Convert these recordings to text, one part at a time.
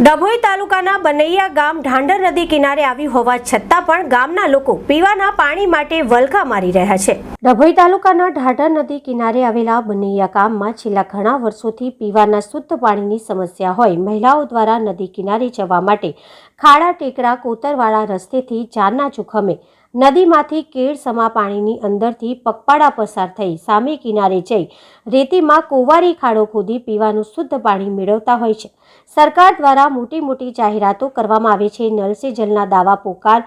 ડભોઈ તાલુકાના બનૈયા ગામ ઢાંડર નદી કિનારે આવી હોવા છતાં પણ ગામના લોકો પીવાના પાણી માટે વલખા મારી રહ્યા છે. ડભોઈ તાલુકાના ઢાંડર નદી કિનારે આવેલા બનૈયા ગામમાં છેલ્લા ઘણા વર્ષોથી પીવાના શુદ્ધ પાણીની સમસ્યા હોય, મહિલાઓ દ્વારા નદી કિનારે જવા માટે ખાડા ટેકરા કોતરવાળા રસ્તેથી જાનના જોખમે નદીમાંથી કેળ સમા પાણીની અંદરથી પગપાળા પસાર થઈ સામે કિનારે જઈ રેતીમાં કોવારી ખાડો ખોદી પીવાનું શુદ્ધ પાણી મેળવતા હોય છે. સરકાર દ્વારા મોટી મોટી જાહેરાતો કરવામાં આવે છે. નલ જલના દાવા પોકાર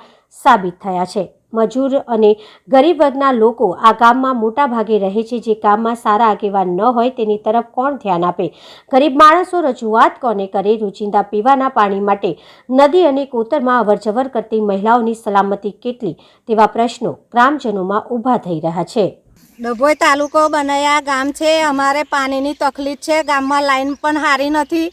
સાબિત થયા છે. મજૂર અને ગરીબ વર્ગના લોકો આ ગામમાં મોટા ભાગે રહે છે. જે ગામમાં સારા આગેવાન ન હોય તેની તરફ કોણ ધ્યાન આપે? ગરીબ માણસો રજૂઆત કોને કરે? રોજિંદા પીવાના પાણી માટે નદી અને કોતરમાં અવરજવર કરતી મહિલાઓની સલામતી કેટલી? તેવા પ્રશ્નો ગ્રામજનોમાં ઊભા થઈ રહ્યા છે. ડભોઈ તાલુકો બનાયા ગામ છે. અમારે પાણીની તકલીફ છે. ગામમાં લાઈન પણ સારી નથી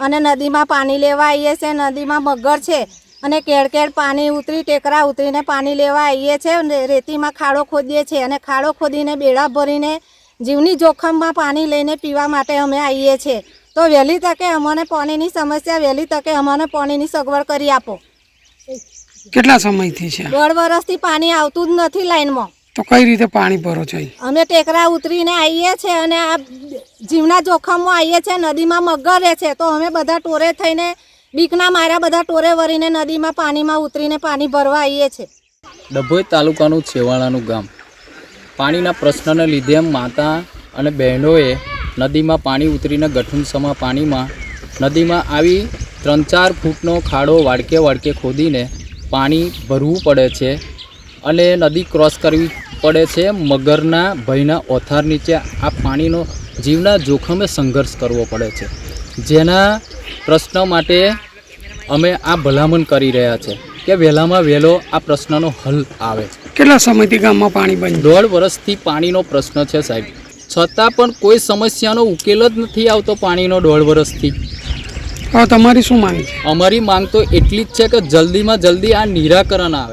અને નદીમાં પાણી લેવા આવીએ છીએ નદીમાં મગર છે. અને કેળ કેળ પાણી ઉતરી ટેકરા ઉતરીને પાણી લેવા આવીએ છીએ રેતીમાં ખાડો ખોદીએ છીએ અને ખાડો ખોદીને બેડા ભરીને જીવની જોખમમાં પાણી લઈને પીવા માટે અમે આવીએ છીએ. તો વહેલી તકે અમને પાણીની સમસ્યા વહેલી તકે અમને પાણીની સગવડ કરી આપો. કેટલા સમયથી છે? દોઢ વર્ષથી પાણી આવતું જ નથી લાઈનમાં. તો કઈ રીતે પાણી ભરો છો અમે ટેકરા ઉતરીને આવીએ છીએ અને આ જીવના જોખમમાં આવીએ છીએ નદીમાં મગર રહે છે. તો અમે બધા ટોરે થઈને બીકના માર્યા બધા ટોરે વરીને નદીમાં પાણીમાં ઉતરીને પાણી ભરવા આવીએ છીએ ડભોઈ તાલુકાનું છેવાડાનું ગામ. પાણીના પ્રશ્નને લીધે માતા અને બહેનોએ નદીમાં પાણી ઉતરીને ગઠુંસમાં પાણીમાં નદીમાં આવી ત્રણ ચાર ફૂટનો ખાડો વાડકે વાડકે ખોદીને પાણી ભરવું પડે છે અને નદી ક્રોસ કરવી પડે છે મગરના ભયના ઓથાર નીચે આ પાણીનો જીવના જોખમે સંઘર્ષ કરવો પડે છે. જેના પ્રશ્ન માટે અમે આ ભલામણ કરી રહ્યા છે કે વહેલામાં વહેલો આ પ્રશ્નનો હલ આવે. કેટલા સમયથી ગામમાં પાણી બંધ દોઢ વર્ષથી પાણીનો પ્રશ્ન છે સાહેબ. છતાં પણ કોઈ સમસ્યાનો ઉકેલ જ નથી આવતો પાણીનો દોઢ વર્ષથી. તમારી શું માંગ અમારી માંગ તો એટલી જ છે કે જલ્દીમાં જલ્દી આ નિરાકરણ આવે.